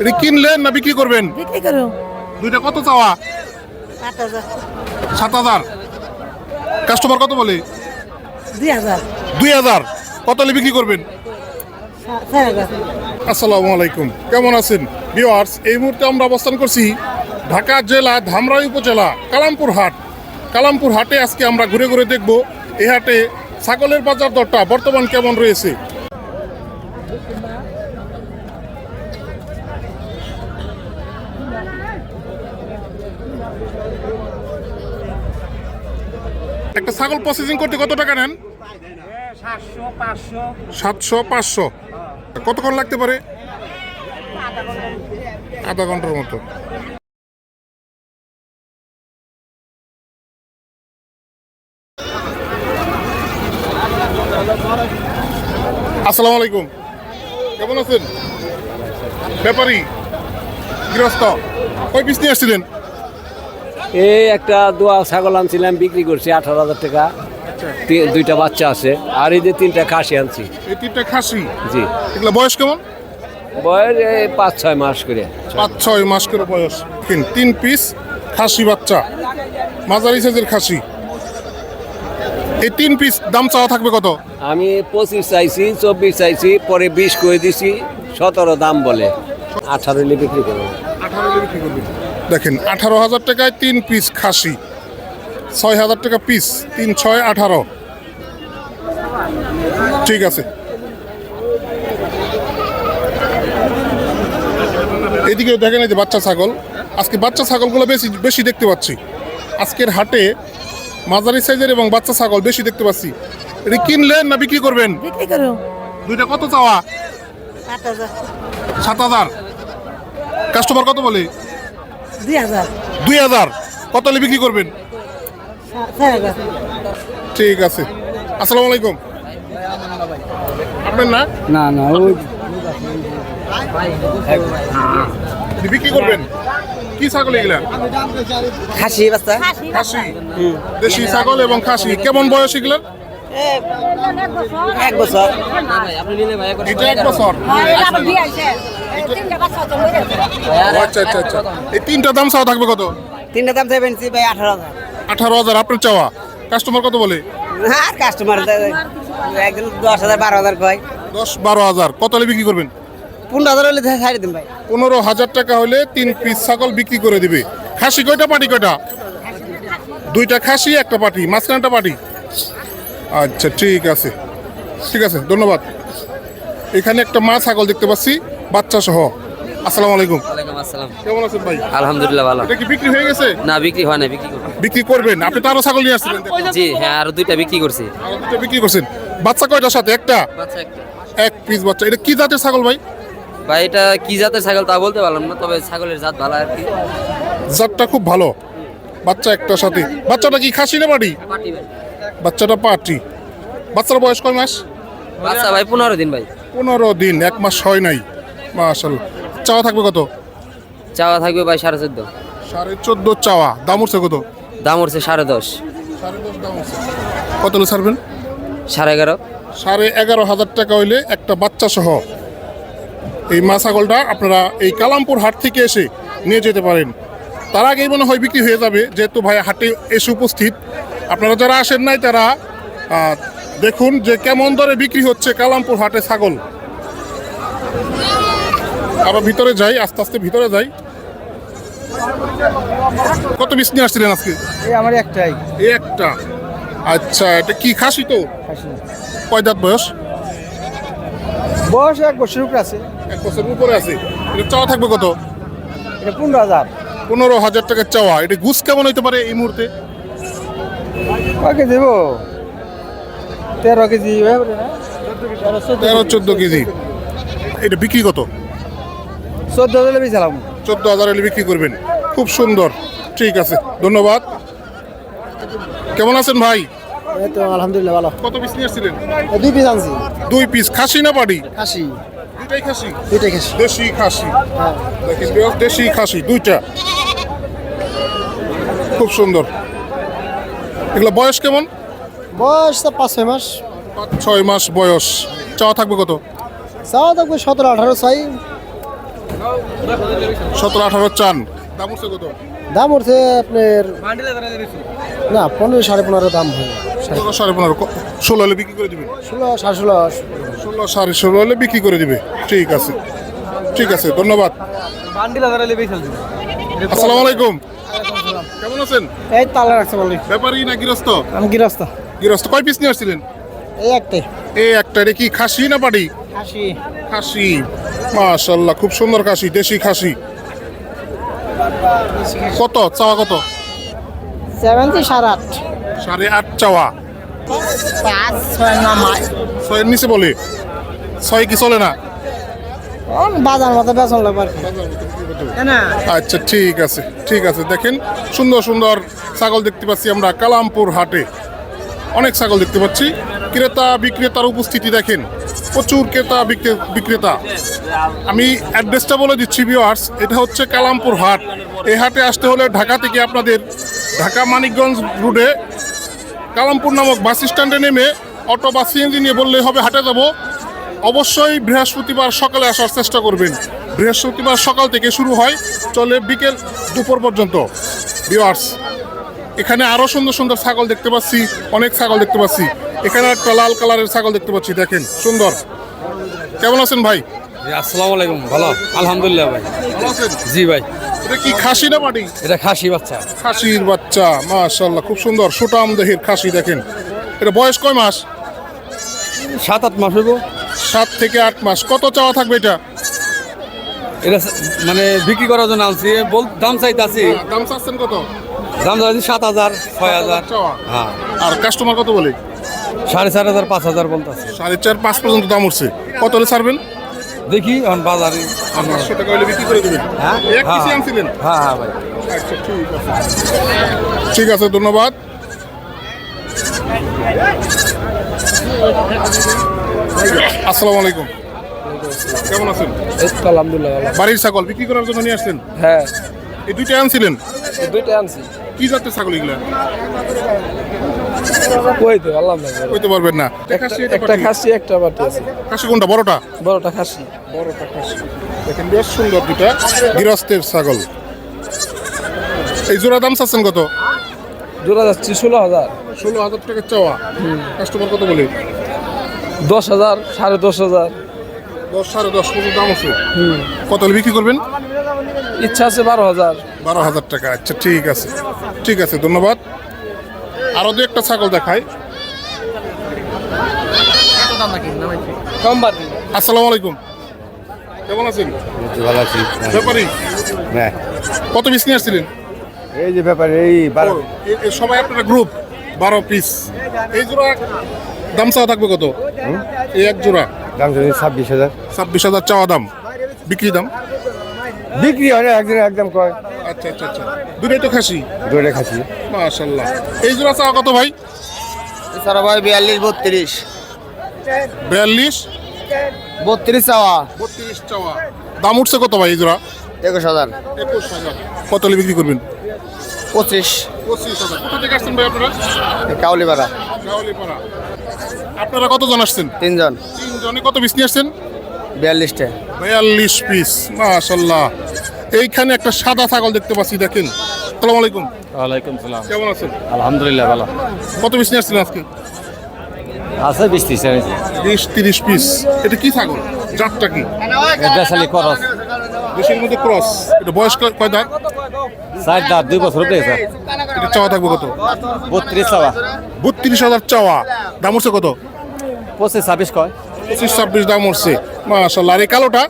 এটা কিনলেন না বিক্রি করবেন? বিক্রি করো দুইটা কত চাওয়া? সাত হাজার। কাস্টমার কত বলে? দুই হাজার। দুই হাজার। কত হলে বিক্রি করবেন? আসসালামু আলাইকুম। কেমন আছেন? ভিওয়ার্স এই মুহূর্তে আমরা অবস্থান করছি ঢাকা জেলা ধামরাই উপজেলা কালামপুর হাট। কালামপুর হাটে আজকে আমরা ঘুরে ঘুরে দেখব এই হাটে ছাগলের বাজার দরটা বর্তমান কেমন রয়েছে। একটা ছাগল প্রসেসিং করতে কত টাকা নেন? সাতশো, পাঁচশো। কতক্ষণ লাগতে পারে? আধা ঘণ্টার মতো। আসসালামু আলাইকুম। কেমন আছেন? ব্যাপারী, গৃহস্থ। কই পিস নিয়ে আসছিলেন? এই একটা দোয়া ছাগল আনছিলাম বিক্রি করছি আঠারো হাজার টাকা। দুইটা বাচ্চা আছে। আর এই যে তিনটা খাসি আনছি। এই তিনটা খাসি? জি। এগুলো বয়স কেমন? বয়স এই পাঁচ ছয় মাস করে। পাঁচ ছয় মাস করে বয়স। তিন তিন পিস খাসি বাচ্চা। মাঝারি সাইজের খাসি। এই তিন পিস দাম চাওয়া থাকবে কত? আমি পঁচিশ চাইছি চব্বিশ চাইছি পরে বিশ করে দিছি সতেরো দাম বলে। আঠারো হলে বিক্রি করব। দেখেন আঠারো হাজার টাকায় তিন পিস খাসি ছয় হাজার টাকা পিস তিন ছয় আঠারো। ঠিক আছে। এদিকে দেখেন এই যে বাচ্চা ছাগল। আজকে বাচ্চা ছাগলগুলো বেশি বেশি দেখতে পাচ্ছি। আজকের হাটে মাঝারি সাইজের এবং বাচ্চা ছাগল বেশি দেখতে পাচ্ছি। এটা কিনলেন না বিক্রি করবেন? বিক্রি করো দুইটা কত চাওয়া? সাত হাজার। কাস্টমার কত বলে? দুই হাজার। দুই কত হলে বিক্রি করবেন? ঠিক আছে। আসসালামু আলাইকুম। আপনার না? না না ওই বিক্রি করবেন? কি ছাগল এগুলা? খাসি বাচ্চা। খাসি। দেশি ছাগল এবং খাসি। কেমন বয়স এগুলার এক বছর। এটা এক বছর। ও, আচ্ছা আচ্ছা আচ্ছা। এই তিনটা দাম চাওয়া থাকবে কত? তিনটা দাম চাইবেন ভাই আঠারো হাজার। আঠারো হাজার আপনার চাওয়া। কাস্টমার কত বলে? আর কাস্টমার দশ হাজার বারো হাজার কয়। দশ বারো হাজার। কত হলে বিক্রি করবেন? পনেরো হাজার হলে ছাড়ি দিন ভাই। পনেরো হাজার টাকা হলে তিন পিস ছাগল বিক্রি করে দিবে। খাসি কয়টা পাটি কয়টা? দুইটা খাসি একটা পাটি। মাঝখানটা পাটি? আচ্ছা ঠিক আছে। ঠিক আছে ধন্যবাদ। এখানে একটা মা ছাগল দেখতে পাচ্ছি বাচ্চা সহ। আসসালামু আলাইকুম। ওয়ালাইকুম আসসালাম। কেমন আছেন ভাই? আলহামদুলিল্লাহ ভালো। এটা কি বিক্রি হয়ে গেছে? না বিক্রি হয় না বিক্রি করব। বিক্রি করবেন? আপনি তো আরও ছাগল নিয়ে আসছিলেন। জি হ্যাঁ আরও দুইটা বিক্রি করছি। আরও দুটো বিক্রি করছেন। বাচ্চা কয়টার সাথে? একটা? বাচ্চা একটা। এক পিস বাচ্চা। এটা কি জাতের ছাগল ভাই? ভাই এটা কি জাতের ছাগল তা বলতে পারলাম না তবে ছাগলের জাত ভালো আর কি। জাতটা খুব ভালো। বাচ্চা একটার সাথে। বাচ্চাটা কি খাসি না বাড়ি পাটি ভাই। বাচ্চাটা পাটি। বাচ্চার বয়স কয় মাস? বাচ্চা ভাই পনেরো দিন ভাই। পনেরো দিন এক মাস হয় নাই। মাশাল্লাহ। চাওয়া থাকবে কত? চাওয়া থাকবে ভাই সাড়ে চোদ্দ। সাড়ে চোদ্দ চাওয়া। দাম উঠছে কত? দাম উঠছে সাড়ে দশ। সাড়ে দশ দাম উঠছে। কত হলে ছাড়বেন? সাড়ে এগারো। সাড়ে এগারো হাজার টাকা হইলে একটা বাচ্চা সহ এই মা ছাগলটা আপনারা এই কালামপুর হাট থেকে এসে নিয়ে যেতে পারেন। তার আগেই মনে হয় বিক্রি হয়ে যাবে যেহেতু ভাই হাটে এসে উপস্থিত। আপনারা যারা আসেন নাই তারা দেখুন যে কেমন দরে বিক্রি হচ্ছে কালামপুর হাটে ছাগল। আবার ভিতরে যাই আস্তে আস্তে ভিতরে যাই। কত বিষ নিয়ে আসছিলেন আজকে? এই আমার একটাই। এই একটা। আচ্ছা এটা কি খাসি তো? কয় দাঁত বয়স? বয়স এক বছর উপরে আছে। এক বছর উপরে আছে। এটা চাওয়া থাকবে কত? এটা পনেরো হাজার। পনেরো হাজার টাকার চাওয়া। এটা গুছ কেমন হইতে পারে এই মুহূর্তে? কয়কে দেবো? তেরো কেজি তেরো চোদ্দ কেজি। এটা বিক্রি কত? চোদ্দ হাজার বেচালাম চোদ্দ হাজার হলে বিক্রি করবেন। খুব সুন্দর। ঠিক আছে ধন্যবাদ। কেমন আছেন ভাই? তো আলহামদুলিল্লাহ ভালো। কত পিস নিয়ে আসছিলেন? দুই পিস আনছি। দুই পিস খাসি না পাটি খাসি। দুইটাই খাসি? দুইটাই খাসি। দেশি খাসি। দেখেন দেশি খাসি দুইটা। খুব সুন্দর। এগুলো বয়স কেমন? বয়স তো পাঁচ ছয় মাস। পাঁচ ছয় মাস বয়স। চাওয়া থাকবে কত? চাওয়া থাকবে সতেরো আঠারো ছয়। সতেরো আঠারো চান। দাম উঠছে কত? দাম উঠছে আপনার না পনেরো সাড়ে পনেরো দাম হয়। পনেরো সাড়ে পনেরো ষোলো হলে বিক্রি করে দিবেন ষোলো সাড়ে ষোলো। ষোলো সাড়ে ষোলো হলে বিক্রি করে দিবে। ঠিক আছে। ঠিক আছে ধন্যবাদ। আসসালামু আলাইকুম। কেমন আছেন? এই তালা রাখছে বলি ব্যাপারী না গৃহস্থ? আমি গৃহস্থ। গৃহস্থ কয় পিস নিয়ে আসছিলেন? এই একটাই। এই একটা এটা কি খাসি না পাটি আশি খাসি। মাশাল্লাহ খুব সুন্দর খাসি দেশি খাসি। কত? চাওয়া কত? সেভেন্টি সাড়ে আট। সাড়ে আট চাওয়া। ছয়ের নিচে বলে। ছয় কি চলে না? বাজার মতো লাগবে না? আচ্ছা ঠিক আছে ঠিক আছে। দেখেন সুন্দর সুন্দর ছাগল দেখতে পাচ্ছি আমরা কালামপুর হাটে। অনেক ছাগল দেখতে পাচ্ছি। ক্রেতা বিক্রেতার উপস্থিতি দেখেন। প্রচুর ক্রেতা বিক্রে- বিক্রেতা। আমি অ্যাড্রেসটা বলে দিচ্ছি ভিওয়ার্স এটা হচ্ছে কালামপুর হাট। এই হাটে আসতে হলে ঢাকা থেকে আপনাদের ঢাকা মানিকগঞ্জ রোডে কালামপুর নামক বাস স্ট্যান্ডে নেমে অটো বা সিএনজি নিয়ে বললেই হবে, হাটে যাব। অবশ্যই বৃহস্পতিবার সকালে আসার চেষ্টা করবেন। বৃহস্পতিবার সকাল থেকে শুরু হয়, চলে বিকেল দুপুর পর্যন্ত। ভিওয়ার্স এখানে আরও সুন্দর সুন্দর ছাগল দেখতে পাচ্ছি, অনেক ছাগল দেখতে পাচ্ছি। এখানে একটা লাল কালারের ছাগল দেখতে পাচ্ছি দেখেন সুন্দর। কেমন আছেন ভাই? আসসালামু আলাইকুম ভালো? আলহামদুলিল্লাহ ভাই। জি ভাই। এটা কি খাসি না মাটি? এটা খাসি বাচ্চা। খাসির বাচ্চা মাশাল্লাহ খুব সুন্দর। সুটাম দেহের খাসি দেখেন। এটা বয়স কয় মাস? সাত আট মাস হইব। সাত থেকে আট মাস। কত চাওয়া থাকবে এটা? এটা মানে বিক্রি করার জন্য আনছি। বল দাম চাইতে আছি দাম চাচ্ছেন কত? দাম চাইছি সাত হাজার ছয় হাজার। হ্যাঁ। আর কাস্টমার কত বলে? সাড়ে চার হাজার পাঁচ হাজার বলতে আছে সাড়ে চার পাঁচ পর্যন্ত দাম উঠছে। কত হলে ছাড়বেন? দেখি এখন বাজারে পাঁচশো টাকা হলে বিক্রি করে দেবেন। হ্যাঁ? হ্যাঁ। হ্যাঁ ভাই। আচ্ছা ঠিক আছে। ধন্যবাদ। আসসালামু আলাইকুম। কেমন আছেন? আলহামদুলিল্লাহ বাড়ির ছাগল বিক্রি করার জন্য নিয়ে আসছেন? হ্যাঁ। এই দুইটা আনছিলেন? দুইটা আনছি। কি জাতের ছাগল এগুলা? কই তো আল্লাহ কইতে পারবেন না। একটা খাসি একটা বাটি আছে। খাসি কোনটা বড়টা? বড়টা খাসি। বড়টা খাসি। দেখেন বেশ সুন্দর দুটা গৃহস্থের ছাগল। এই জোড়া দাম চাচ্ছেন কত? জোড়া যাচ্ছে ষোলো হাজার। ষোলো হাজার টাকা চাওয়া। কাস্টমার কত বলে? দশ হাজার সাড়ে দশ হাজার। দশ সাড়ে দশ পর্যন্ত দাম আছে। কত বিক্রি করবেন? ইচ্ছা আছে বারো হাজার। বারো হাজার টাকা। আচ্ছা ঠিক আছে। ঠিক আছে ধন্যবাদ। আরও দু একটা ছাগল দেখাই। আসসালামু আলাইকুম। কেমন আছেন? ভালো আছি। ব্যাপারি? হ্যাঁ। কত পিস নিয়ে আসছিলেন? এই যে ব্যাপার এই বারো। সবাই আপনারা গ্রুপ বারো পিস এই জোড়া দাম চাওয়া থাকবে কত? এই এক জোড়া। দাম ছাব্বিশ হাজার। ছাব্বিশ হাজার চাওয়া দাম। বিক্রি দাম? বিক্রি হয় না একদিন একদম কয়। আচ্ছা আচ্ছা আচ্ছা। দুটোই তো খাসি? দৌড়ে খাচ্ছি মাশাল্লাহ এই জোড়া চাওয়া কত ভাই? সারা ভাই বিয়াল্লিশ বত্রিশ। বিয়াল্লিশ? বত্রিশ চাওয়া। বত্রিশ চাওয়া। দাম উঠছে কত ভাই এই জোড়া? একুশ হাজার। একুশ হাজার। কত বিক্রি করবেন? পঁচিশ। পঁচিশ হাজার। কোথা থেকে আসছেন ভাই আপনারা? কাউলিপাড়া। গাওয়ালিপাড়া আপনারা কতজন আসছেন? তিনজন। তিনজনে কত পিস নিয়ে আসছেন? বিয়াল্লিশটা। বিয়াল্লিশ পিস মাশাল্লাহ এইখানে একটা সাদা ছাগল দেখতে পাচ্ছি দেখেন। আসসালামু আলাইকুম। ওয়ালাইকুম সালাম। কেমন আছেন? আলহামদুলিল্লাহ ভালো। কত পিস নিয়ে আসছেন আজকে? আছে বিশ ত্রিশ বিশ তিরিশ পিস। এটা কি ছাগল? জাতটা কি? বেসালি খরচ দেশের মধ্যে ক্রস। এটা বয়স কয় দাঁত? চার দাঁত দুই বছর উঠে গেছে এটা চাওয়া থাকবে কত? বত্রিশ চাওয়া। বত্রিশ হাজার চাওয়া। দাম উঠছে কত? পঁচিশ ছাব্বিশ কয়। পঁচিশ ছাব্বিশ দাম উঠছে। মাশাল্লাহ। আর এই কালোটা?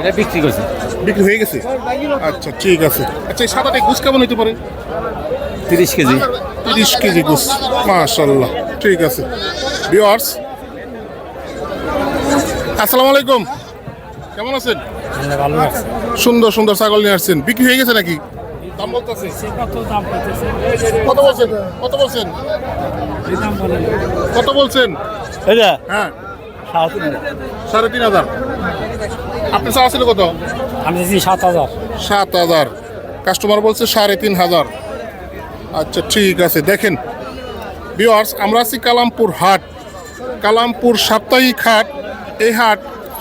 এটা বিক্রি করছি। বিক্রি হয়ে গেছে? আচ্ছা ঠিক আছে। আচ্ছা এই সাদাটা গুছ কেমন হতে পারে? তিরিশ কেজি। তিরিশ কেজি গুছ মাশাল্লাহ ঠিক আছে। ভিওয়ার্স আসসালামু আলাইকুম। কেমন আছেন? সুন্দর সুন্দর ছাগল নিয়ে আসছেন। বিক্রি হয়ে গেছে নাকি? দাম বলতেছে। কত বলছেন? কত বলছেন? কত বলছেন? হ্যাঁ। সাড়ে তিন হাজার। আপনি চাওয়া ছিল কত? আমি দিচ্ছি সাত হাজার। সাত হাজার। কাস্টমার বলছে সাড়ে তিন হাজার। আচ্ছা ঠিক আছে দেখেন। ভিওয়ার্স আমরা আছি কালামপুর হাট। কালামপুর সাপ্তাহিক হাট। এই হাট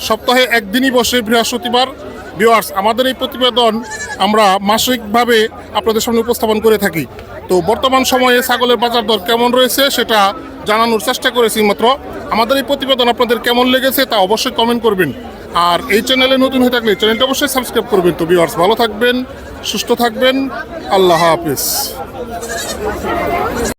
সপ্তাহে একদিনই বসে বৃহস্পতিবার। ভিওয়ার্স আমাদের এই প্রতিবেদন আমরা মাসিকভাবে আপনাদের সামনে উপস্থাপন করে থাকি। তো বর্তমান সময়ে ছাগলের বাজার দর কেমন রয়েছে সেটা জানানোর চেষ্টা করেছি মাত্র। আমাদের এই প্রতিবেদন আপনাদের কেমন লেগেছে তা অবশ্যই কমেন্ট করবেন। আর এই চ্যানেলে নতুন হয়ে থাকলে চ্যানেলটা অবশ্যই সাবস্ক্রাইব করবেন। তো ভিওয়ার্স ভালো থাকবেন, সুস্থ থাকবেন। আল্লাহ হাফিজ।